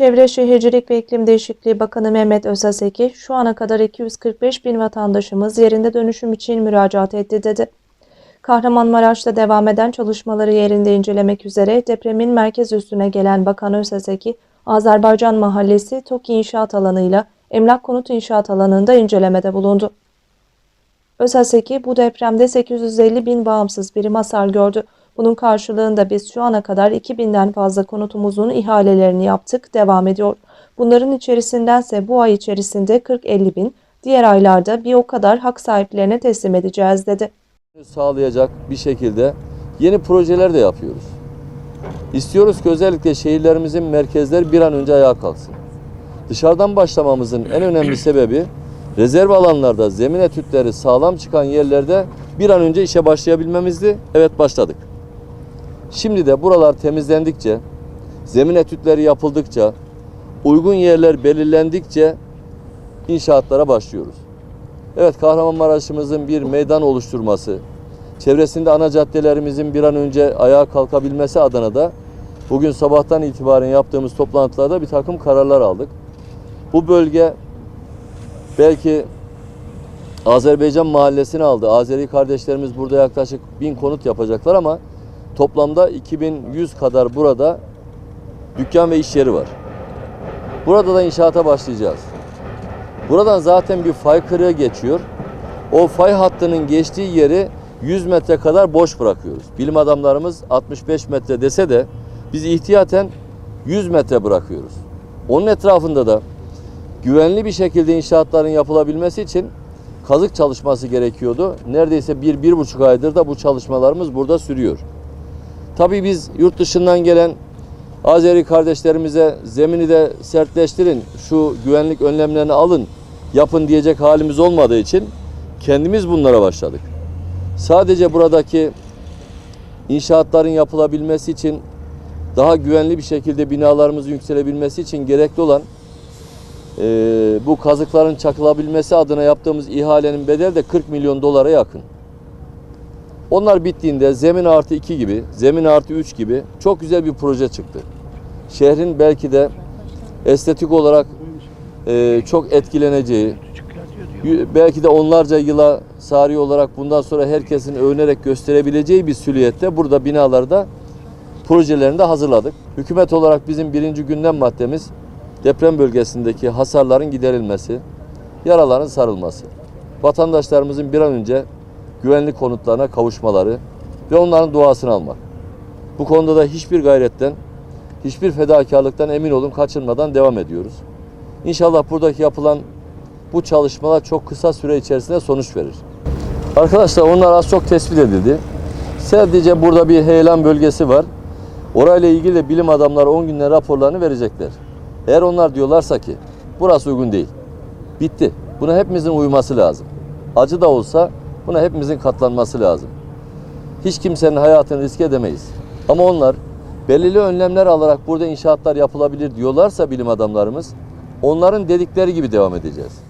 Çevre Şehircilik ve İklim Değişikliği Bakanı Mehmet Özaseki, şu ana kadar 245 bin vatandaşımız yerinde dönüşüm için müracaat etti dedi. Kahramanmaraş'ta devam eden çalışmaları yerinde incelemek üzere depremin merkez üstüne gelen Bakan Özaseki, Azerbaycan Mahallesi TOKİ İnşaat Alanı'yla Emlak Konut İnşaat Alanı'nda incelemede bulundu. Özaseki bu depremde 850 bin bağımsız birim hasar gördü. Bunun karşılığında biz şu ana kadar 2000'den fazla konutumuzun ihalelerini yaptık, devam ediyor. Bunların içerisindense bu ay içerisinde 40-50 bin, diğer aylarda bir o kadar hak sahiplerine teslim edeceğiz dedi. sağlayacak bir şekilde yeni projeler de yapıyoruz. İstiyoruz ki özellikle şehirlerimizin merkezleri bir an önce ayağa kalksın. Dışarıdan başlamamızın en önemli sebebi rezerv alanlarda zemin etütleri sağlam çıkan yerlerde bir an önce işe başlayabilmemizdi. Evet başladık. Şimdi de buralar temizlendikçe, zemin etütleri yapıldıkça, uygun yerler belirlendikçe inşaatlara başlıyoruz. Evet Kahramanmaraş'ımızın bir meydan oluşturması, çevresinde ana caddelerimizin bir an önce ayağa kalkabilmesi adına da bugün sabahtan itibaren yaptığımız toplantılarda bir takım kararlar aldık. Bu bölge belki Azerbaycan mahallesini aldı. Azeri kardeşlerimiz burada yaklaşık bin konut yapacaklar ama toplamda 2100 kadar burada dükkan ve iş yeri var. Burada da inşaata başlayacağız. Buradan zaten bir fay kırığı geçiyor. O fay hattının geçtiği yeri 100 metre kadar boş bırakıyoruz. Bilim adamlarımız 65 metre dese de biz ihtiyaten 100 metre bırakıyoruz. Onun etrafında da güvenli bir şekilde inşaatların yapılabilmesi için kazık çalışması gerekiyordu. Neredeyse bir, bir buçuk aydır da bu çalışmalarımız burada sürüyor. Tabii biz yurt dışından gelen Azeri kardeşlerimize zemini de sertleştirin, şu güvenlik önlemlerini alın, yapın diyecek halimiz olmadığı için kendimiz bunlara başladık. Sadece buradaki inşaatların yapılabilmesi için daha güvenli bir şekilde binalarımızın yükselebilmesi için gerekli olan e, bu kazıkların çakılabilmesi adına yaptığımız ihalenin bedeli de 40 milyon dolara yakın. Onlar bittiğinde zemin artı 2 gibi, zemin artı 3 gibi çok güzel bir proje çıktı. Şehrin belki de estetik olarak e, çok etkileneceği, belki de onlarca yıla sari olarak bundan sonra herkesin övünerek gösterebileceği bir silüette burada binalarda projelerini de hazırladık. Hükümet olarak bizim birinci gündem maddemiz deprem bölgesindeki hasarların giderilmesi, yaraların sarılması. Vatandaşlarımızın bir an önce güvenlik konutlarına kavuşmaları ve onların duasını almak. Bu konuda da hiçbir gayretten, hiçbir fedakarlıktan emin olun kaçınmadan devam ediyoruz. İnşallah buradaki yapılan bu çalışmalar çok kısa süre içerisinde sonuç verir. Arkadaşlar onlar az çok tespit edildi. Sadece burada bir heyelan bölgesi var. Orayla ilgili de bilim adamları 10 günde raporlarını verecekler. Eğer onlar diyorlarsa ki burası uygun değil. Bitti. Buna hepimizin uyması lazım. Acı da olsa buna hepimizin katlanması lazım. Hiç kimsenin hayatını riske edemeyiz. Ama onlar belirli önlemler alarak burada inşaatlar yapılabilir diyorlarsa bilim adamlarımız onların dedikleri gibi devam edeceğiz.